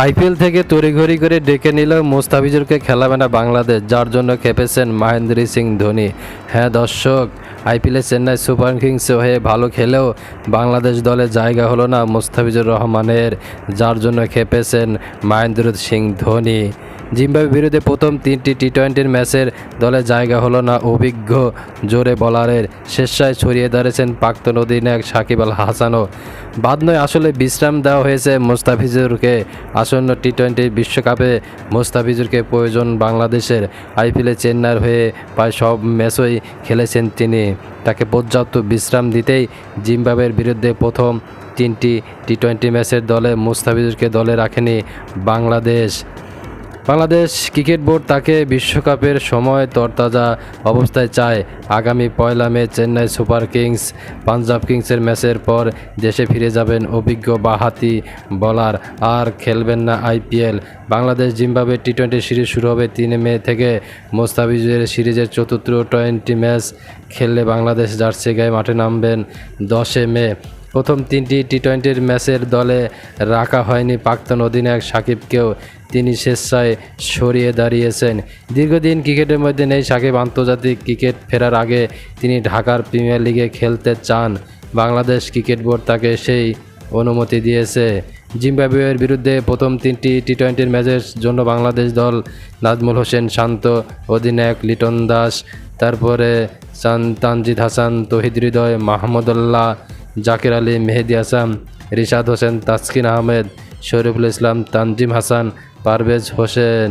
IPL থেকে তড়িঘড়ি করে ডেকে নিল মোস্তাফিজুরকে খেলাবে না বাংলাদেশ, যার জন্য খেপেছেন মহেন্দ্র সিং ধোনি। হ্যাঁ দর্শক, আইপিএলে চেন্নাই সুপার কিংস হয়ে ভালো খেলেও বাংলাদেশ দলে জায়গা হলো না মোস্তাফিজুর রহমানের, যার জন্য খেপেছেন মহেন্দ্র সিং ধোনি। জিম্বাবুয়ের বিরুদ্ধে প্রথম তিনটি টি টোয়েন্টির ম্যাচের দলে জায়গা হলো না অভিজ্ঞ জোরে বলারের শেষায় ছড়িয়ে দাঁড়িয়েছেন প্রাক্তন অধিনায়ক সাকিব আল হাসানও। বাদ নয়, আসলে বিশ্রাম দেওয়া হয়েছে মোস্তাফিজুরকে। আসন্ন টি টোয়েন্টি বিশ্বকাপে মোস্তাফিজুরকে প্রয়োজন বাংলাদেশের আইপিএলে চেন্নাইয়ের হয়ে প্রায় সব ম্যাচই খেলেছেন তিনি। তাকে পর্যাপ্ত বিশ্রাম দিতেই জিম্বাবুয়ের বিরুদ্ধে প্রথম তিনটি টি টোয়েন্টি ম্যাচের দলে মুস্তাফিজুরকে দলে রাখেনি বাংলাদেশ। বাংলাদেশ ক্রিকেট বোর্ড তাকে বিশ্বকাপের সময় তরতাজা অবস্থায় চায়। আগামী পয়লা May Chennai super kings, Punjab কিংসের ম্যাচের পর দেশে ফিরে যাবেন অভিজ্ঞ বাহাতি বলার। আর খেলবেন না IPL. Bangladesh Zimbabwe T twenty series শুরু হবে তিন মে থেকে। মোস্তাফিজের সিরিজের চতুর্থ টোয়েন্টি ম্যাচ খেললে বাংলাদেশ জার্সি গায়ে মাঠে নামবেন দশে মে। প্রথম তিনটি টি টোয়েন্টির ম্যাচের দলে রাখা হয়নি প্রাক্তন অধিনায়ক সাকিবকেও। তিনি স্বেচ্ছায় সরিয়ে দাঁড়িয়েছেন। দীর্ঘদিন ক্রিকেটের মধ্যে নেই সাকিব। আন্তর্জাতিক ক্রিকেট ফেরার আগে তিনি ঢাকার প্রিমিয়ার লিগে খেলতে চান। বাংলাদেশ ক্রিকেট বোর্ড তাকে সেই অনুমতি দিয়েছে। জিম্বাবুয়ের বিরুদ্ধে প্রথম তিনটি টি টোয়েন্টির ম্যাচের জন্য বাংলাদেশ দল নাজমুল হোসেন শান্ত, অধিনায়ক লিটন দাস, তারপরে তানজিদ হাসান, তহিদ হৃদয় মাহমুদুল্লাহ জাকির আলী মেহেদি হাসান রিশাদ হোসেন তাসকিন আহমেদ শরীফুল ইসলাম তানজিম হাসান পারভেজ হোসেন।